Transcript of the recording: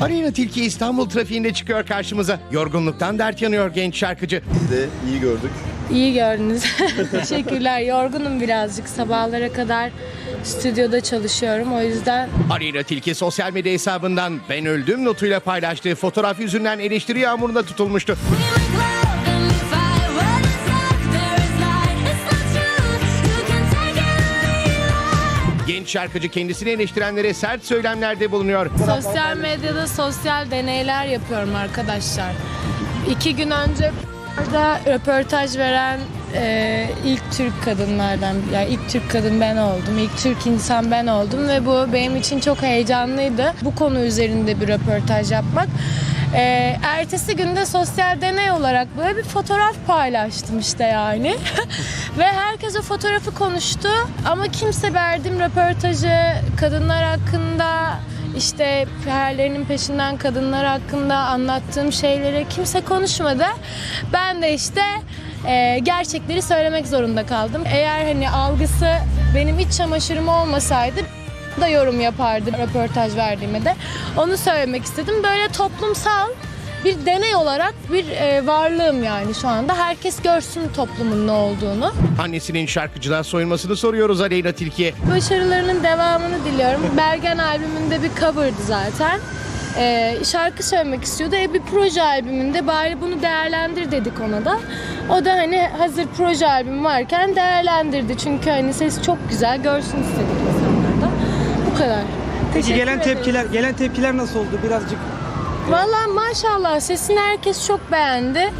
Aleyna Tilki İstanbul trafiğinde çıkıyor karşımıza. Yorgunluktan dert yanıyor genç şarkıcı. Biz de iyi gördük. İyi gördünüz. Teşekkürler. Yorgunum birazcık. Sabahlara kadar stüdyoda çalışıyorum. O yüzden Aleyna Tilki sosyal medya hesabından ben öldüm notuyla paylaştığı fotoğraf yüzünden eleştiri yağmuruna tutulmuştu. Şarkıcı kendisini eleştirenlere sert söylemlerde bulunuyor. sosyal medyada sosyal deneyler yapıyorum arkadaşlar. İki gün önce burada röportaj veren e, ilk Türk kadınlardan, yani ilk Türk kadın ben oldum, ilk Türk insan ben oldum ve bu benim için çok heyecanlıydı. Bu konu üzerinde bir röportaj yapmak. E, ertesi günde sosyal deney olarak böyle bir fotoğraf paylaştım işte yani. ve herkes o fotoğrafı konuştu ama kimse verdiğim röportajı kadınlar hakkında işte hayallerinin peşinden kadınlar hakkında anlattığım şeyleri kimse konuşmadı. Ben de işte e, gerçekleri söylemek zorunda kaldım. Eğer hani algısı benim iç çamaşırım olmasaydı da yorum yapardım röportaj verdiğime de. Onu söylemek istedim. Böyle toplumsal bir deney olarak bir e, varlığım yani şu anda. Herkes görsün toplumun ne olduğunu. Annesinin şarkıcılığa soyunmasını soruyoruz Aleyna Tilki'ye. Başarılarının devamını diliyorum. Bergen albümünde bir coverdı zaten. Ee, şarkı söylemek istiyordu. E bir proje albümünde bari bunu değerlendir dedik ona da. O da hani hazır proje albüm varken değerlendirdi. Çünkü hani ses çok güzel görsün istedik da. Bu kadar. Peki Teşekkür gelen ederim. tepkiler, gelen tepkiler nasıl oldu? Birazcık Valla maşallah sesini herkes çok beğendi.